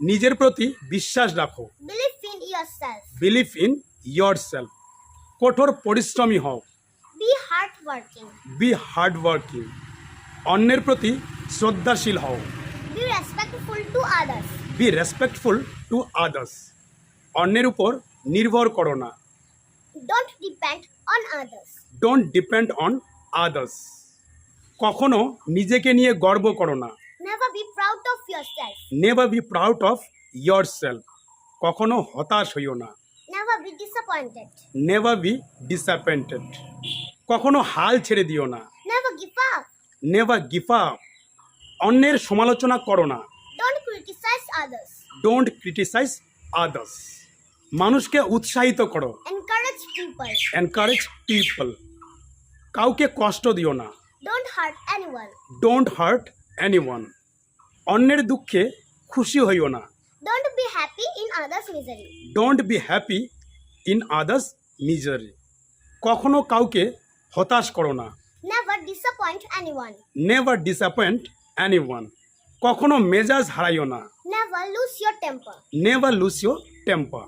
নিজের প্রতি বিশ্বাস রাখো। Believe in yourself. Believe in yourself কঠোর পরিশ্রমী হও. বি হার্ড ওয়ার্কিং অন্যের প্রতি শ্রদ্ধাশীল হও। Be respectful to others. Be respectful to others অন্যের উপর নির্ভর করো না। Don't depend on others. Don't depend on others কখনো নিজেকে নিয়ে গর্ব করো না Never be proud of yourself. Never proud of your কখনো হতাশ হইও না Never be disappointed. Never be disappointed কখনো হাল ছেড়ে দিও না Never give up. Never up অন্যের সমালোচনা করো না Don't criticize others. Don't criticize others মানুষকে উৎসাহিত করো Encourage people. এনকারেজ পিপল কাউকে কষ্ট দিও না Don't hurt anyone. Don't hurt any অন্যের দুঃখে খুশি হইও না। Don't be happy in others misery don't be happy in others misery কখনো কাউকে হতাশ করো না। Never disappoint anyone never disappoint anyone কখনো মেজাজ হারাইও না। Never lose your temper never lose your temper